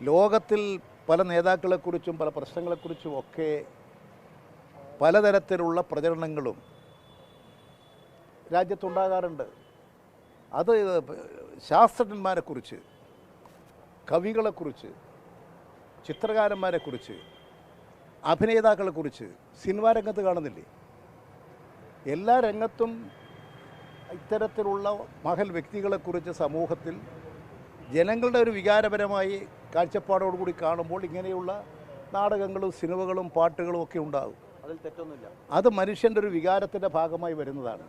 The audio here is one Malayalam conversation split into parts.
ലോകത്തിൽ പല നേതാക്കളെക്കുറിച്ചും പല പ്രശ്നങ്ങളെക്കുറിച്ചും ഒക്കെ പലതരത്തിലുള്ള പ്രചരണങ്ങളും രാജ്യത്തുണ്ടാകാറുണ്ട്. അത് ശാസ്ത്രജ്ഞന്മാരെക്കുറിച്ച് കവികളെക്കുറിച്ച് ചിത്രകാരന്മാരെക്കുറിച്ച് അഭിനേതാക്കളെക്കുറിച്ച് സിനിമാ രംഗത്ത് കാണുന്നില്ലേ? എല്ലാ രംഗത്തും ഇത്തരത്തിലുള്ള മഹൽ വ്യക്തികളെക്കുറിച്ച് സമൂഹത്തിൽ ജനങ്ങളുടെ ഒരു വികാരപരമായി കാഴ്ചപ്പാടോടുകൂടി കാണുമ്പോൾ ഇങ്ങനെയുള്ള നാടകങ്ങളും സിനിമകളും പാട്ടുകളും ഒക്കെ ഉണ്ടാകും. അതിൽ തെറ്റൊന്നുമില്ല. അത് മനുഷ്യന്റെ ഒരു വികാരത്തിന്റെ ഭാഗമായി വരുന്നതാണ്.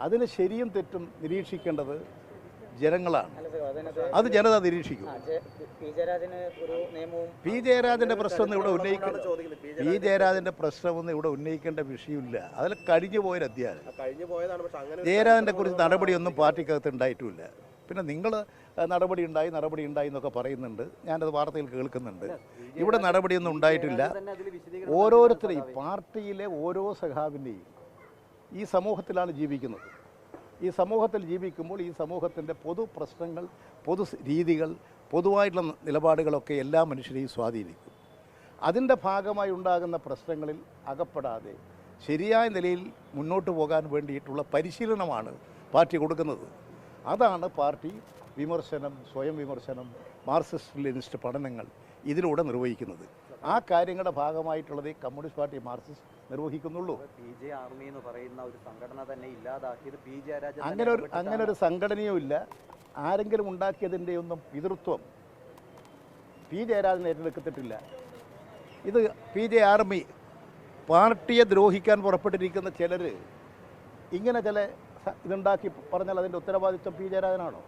അതിന് ശരിയും തെറ്റും നിരീക്ഷിക്കേണ്ടത് ജനങ്ങളാണ്. അത് ജനത നിരീക്ഷിക്കും. പി ജയരാജന്റെ പ്രശ്നം ഇവിടെ ഉന്നയിക്കേണ്ട. പി. ജയരാജന്റെ പ്രശ്നമൊന്നും ഇവിടെ ഉന്നയിക്കേണ്ട വിഷയമില്ല. അതിൽ കഴിഞ്ഞു പോയൊരു അധ്യായം. ജയരാജന്റെ പോയതാണ്. പക്ഷെ അങ്ങനെ ഒരു ജയരാജനെ കുറിച്ച് നടപടിയൊന്നും പാർട്ടിക്കകത്ത് ഉണ്ടായിട്ടുമില്ല പിന്നെ നിങ്ങൾ നടപടി ഉണ്ടായി നടപടി ഉണ്ടായി എന്നൊക്കെ പറയുന്നുണ്ട്. ഞാനത് വാർത്തയിൽ കേൾക്കുന്നുണ്ട്. ഇവിടെ നടപടിയൊന്നും ഉണ്ടായിട്ടില്ല. ഓരോരുത്തരെയും പാർട്ടിയിലെ ഓരോ സഖാവിന്റെയും ഈ സമൂഹത്തിലാണ് ജീവിക്കുന്നത്. ഈ സമൂഹത്തിൽ ജീവിക്കുമ്പോൾ ഈ സമൂഹത്തിന്റെ പൊതു പ്രശ്നങ്ങൾ പൊതു രീതികൾ പൊതുവായിട്ടുള്ള നിലപാടുകളൊക്കെ എല്ലാ മനുഷ്യരെയും സ്വാധീനിക്കും. അതിന്റെ ഭാഗമായി ഉണ്ടാകുന്ന പ്രശ്നങ്ങളിൽ അകപ്പെടാതെ ശരിയായ നിലയിൽ മുന്നോട്ട് പോകാൻ വേണ്ടിയിട്ടുള്ള പരിശീലനമാണ് പാർട്ടി കൊടുക്കുന്നത്. അതാണ് പാർട്ടി വിമർശനം സ്വയം വിമർശനം മാർക്സിസ്റ്റ് ലെനിസ്റ്റ് പഠനങ്ങൾ ഇതിലൂടെ നിർവഹിക്കുന്നത്. ആ കാര്യങ്ങളുടെ ഭാഗമായിട്ടുള്ളത് ഈ കമ്മ്യൂണിസ്റ്റ് പാർട്ടി മാർക്സിസ്റ്റ് നിർവഹിക്കുന്നുള്ളൂ. പി ആർമി എന്ന് പറയുന്ന ഒരു സംഘടന തന്നെ ഇല്ലാതാക്കിയത് പി ജയരാജൻ അങ്ങനെ ഒരു. അങ്ങനെ ഒരു സംഘടനയും ഇല്ല. ആരെങ്കിലും ഉണ്ടാക്കിയതിന്റെ ഒന്നും പിതൃത്വം പി ജയരാജൻ ഏറ്റെടുക്കത്തിട്ടില്ല. ഇത് പി ജെ ആർമി പാർട്ടിയെ ദ്രോഹിക്കാൻ പുറപ്പെട്ടിരിക്കുന്ന ചിലർ ഇങ്ങനെ ചില ഇതുണ്ടാക്കി പറഞ്ഞാൽ അതിന്റെ ഉത്തരവാദിത്വം പി ജയരാജനാണോ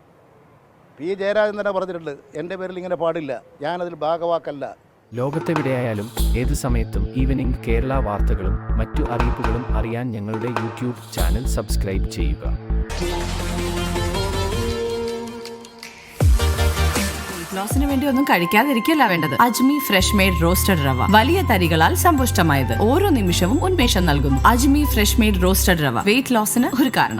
പി ജയരാജൻ തന്നെ പറഞ്ഞിട്ടുണ്ട് എന്റെ പേരിൽ ഇങ്ങനെ പാടില്ല ഞാനതിൽ ഭാഗവാക്കല്ല. ലോകത്തെവിടെയായാലും ഏത് സമയത്തും ഈവനിംഗ് കേരള വാർത്തകളും മറ്റു അറിയിപ്പുകളും അറിയാൻ ഞങ്ങളുടെ യൂട്യൂബ് ചാനൽ സബ്സ്ക്രൈബ് ചെയ്യുക. ലോസിന് വേണ്ടി ഒന്നും കഴിക്കാതിരിക്കല്ല വേണ്ടത്. അജ്മി ഫ്രഷ് മെയ്ഡ് റോസ്റ്റഡ് റവ. വലിയ തരികളാൽ സമ്പുഷ്ടമായത്. ഓരോ നിമിഷവും ഉന്മേഷം നൽകുന്നു. Ajmi fresh made roasted rava. Weight ലോസിന് ഒരു കാരണം.